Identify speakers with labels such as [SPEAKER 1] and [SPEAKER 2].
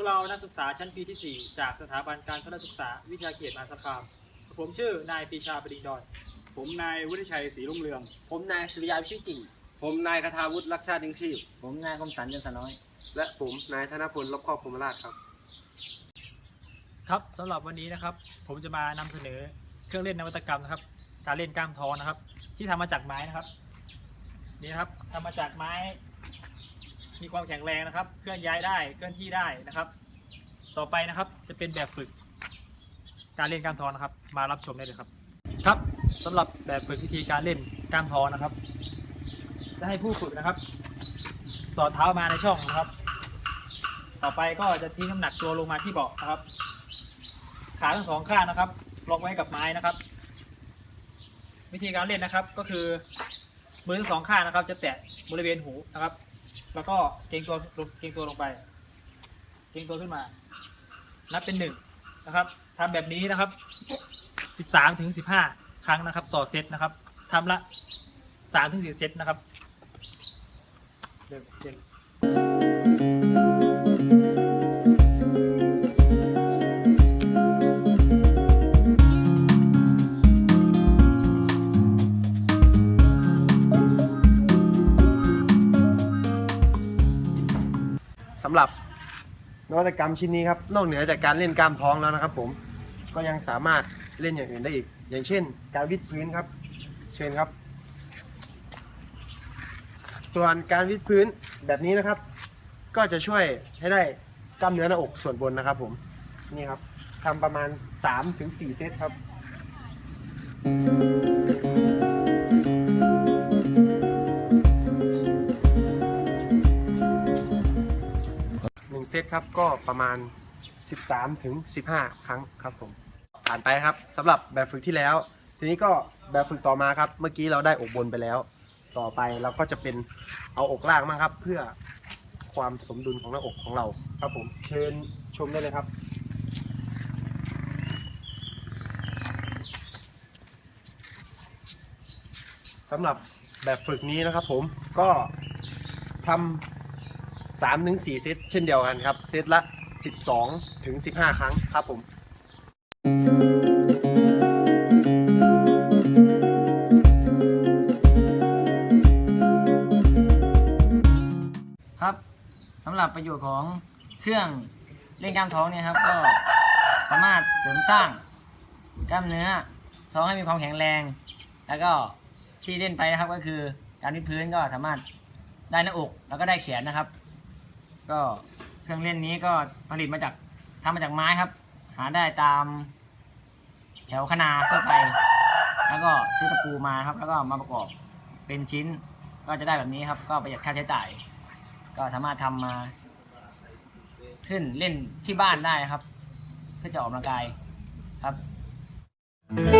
[SPEAKER 1] วกเรานักศึกษาชั้นปีที่ 4 จากสถาบันการพัฒนาศึกษาวิทยาเขตมหาสารคามผมชื่อนายปรีชาปริงดอน
[SPEAKER 2] ผมนายวุฒิชัยศรีรุ่งเรือง
[SPEAKER 3] ผมนายสุริยาวิชิตกิ่ง
[SPEAKER 2] ผมนายคทาวุฒิรักชาติยิ่งชีพ
[SPEAKER 3] ผมนายคมสันยันสน้อย
[SPEAKER 2] และผมนายธนพลรอบครอบพรหมราชครับ
[SPEAKER 1] ครับสำหรับวันนี้นะครับ ผมจะมานำเสนอเครื่องเล่นนวัตกรรมนะครับ การเล่นกล้ามท้องนะครับ ที่ทำมาจากไม้นะครับ นี่นะครับทำมาจากไม้ มีความแข็งแรงนะครับ เคลื่อนย้ายได้เคลื่อนที่ได้นะครับ ต่อไปนะครับจะเป็นแบบฝึกการเล่นกลามท้องนะครับ มารับชมได้เลยครับ ครับสำหรับแบบฝึกวิธีการเล่นกลามท้องนะครับจะให้ผู้ฝึกนะครับ สอดเท้ามาในช่องนะครับ ต่อไปก็จะทิ้งน้ำหนักตัวลงมาที่เบาะนะครับ ขาทั้งสองข้างนะครับล็อกไว้กับไม้นะครับ วิธีการเล่นนะครับก็คือมือทั้งสองข้างนะครับ จะแตะบริเวณหูนะครับ แล้วก็เกรงตัวลงเกรงตัวลงไป เกรงตัวขึ้นมา นับเป็นหนึ่งนะครับทำแบบนี้นะครับสิบสามถึงสิบห้าครั้งนะครับ ต่อเซตนะครับทำละสามถึงสี่เซตนะครับเดี๋ยวเดี๋ยวำ
[SPEAKER 2] หรับนวัตกรรมชิ้นนี้ครับนอกเหนือจากการเล่นกล้ามท้องแล้วนะครับ ผมก็ยังสามารถเล่นอย่างอื่นได้อีก อย่างเช่น การวิดพื้นครับ เชิญครับ ส่วนการวิดพื้นแบบนี้นะครับ ก็จะช่วยให้ได้กล้ามเนื้อหน้าอกส่วนบนนะครับ ผมนี่ครับทำประมาณ 3-4 เซตครับหนึ่ เซตครับก็ประมาณ 13 ถึง 15 ครั้งครับผม ผ่านไปครับสำหรับแบบฝึกที่แล้ว ทีนี้ก็แบบฝึกต่อมาครับ เมื่อกี้เราได้อกบนไปแล้ว ต่อไปเราก็จะเป็นเอาอกล่างมางครับ เพื่อความสมดุลของหน้าอกของเราครับผมเชิญชมได้เลยครับสำหรับแบบฝึกนี้นะครับผมก็ทำ 3ถึง4เซตเช่นเดียวกันครับ เซตละ 12ถึง15 ครั้งครับผม
[SPEAKER 3] ครับสำหรับประโยชน์ของเครื่องเล่นกล้ามท้องเนี่ยครับ ก็สามารถเสริมสร้างกล้ามเนื้อ ท้องให้มีความแข็งแรง แล้วก็ที่เล่นไปนะครับก็คือการวิดพื้นก็สามารถได้หน้าอกแล้วก็ได้แขนนะครับ ก็เครื่องเล่นนี้ก็ผลิตมาจากทำมาจากไม้ครับ หาได้ตามแถวคณาทั่วไป แล้วก็ซื้อตะปูมาครับ แล้วก็มาประกอบเป็นชิ้น ก็จะได้แบบนี้ครับ ก็ประหยัดค่าใช้จ่าย ก็สามารถทำมาขึ้นเล่นที่บ้านได้ครับ เพื่อจะออกกำลังกายครับ